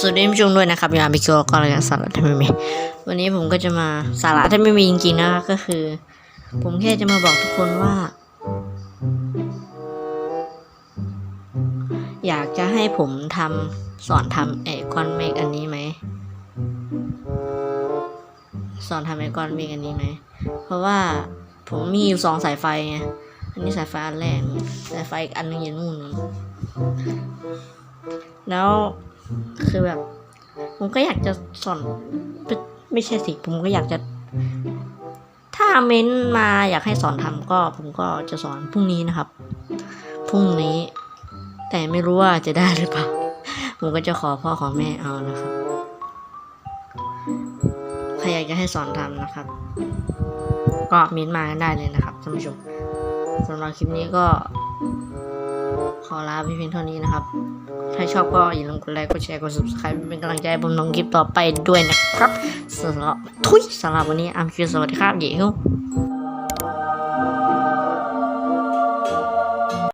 สวัสดีท่านผู้ชมด้วยนะครับอยู่อาบิคิวก็รายการสาระที่ไม่มีวันนี้ผมก็จะมาสาระที่ไม่มีจริงๆนะครับก็คือ ผมแค่จะมาบอกทุกคนว่า อยากจะให้ผมทำสอนทำไอคอนเมกอันนี้ไหมสอนทำไอคอนเมกอันนี้ไหมเพราะว่าผมมีอยู่สองสายไฟไงอันนี้สายไฟอันแรกสายไฟอีกอันหนึงอยู่นู่นแล้ว คือแบบ ผมก็อยากจะสอน ไม่ใช่สิ ผมก็อยากจะ ถ้าเม้นต์มาอยากให้สอนทำก็ ผมก็จะสอนพรุ่งนี้นะครับ พรุ่งนี้ แต่ไม่รู้ว่าจะได้หรือเปล่า ผมก็จะขอพ่อขอแม่เอานะครับ ใครอยากจะให้สอนทำนะครับ ก็เม้นต์มาได้เลยนะครับท่านผู้ชมสำหรับคลิปนี้ก็ ขอลาไปเพียงเท่านี้นะครับ ถ้าชอบก็อย่าลืมกดไลค์ กดแชร์ กด subscribe เป็นกำลังใจให้ผมลงคลิปต่อไปด้วยนะครับสำหรับทุยสำหรับวันนี้อามคิวสวัสดีครับเดี๋ยว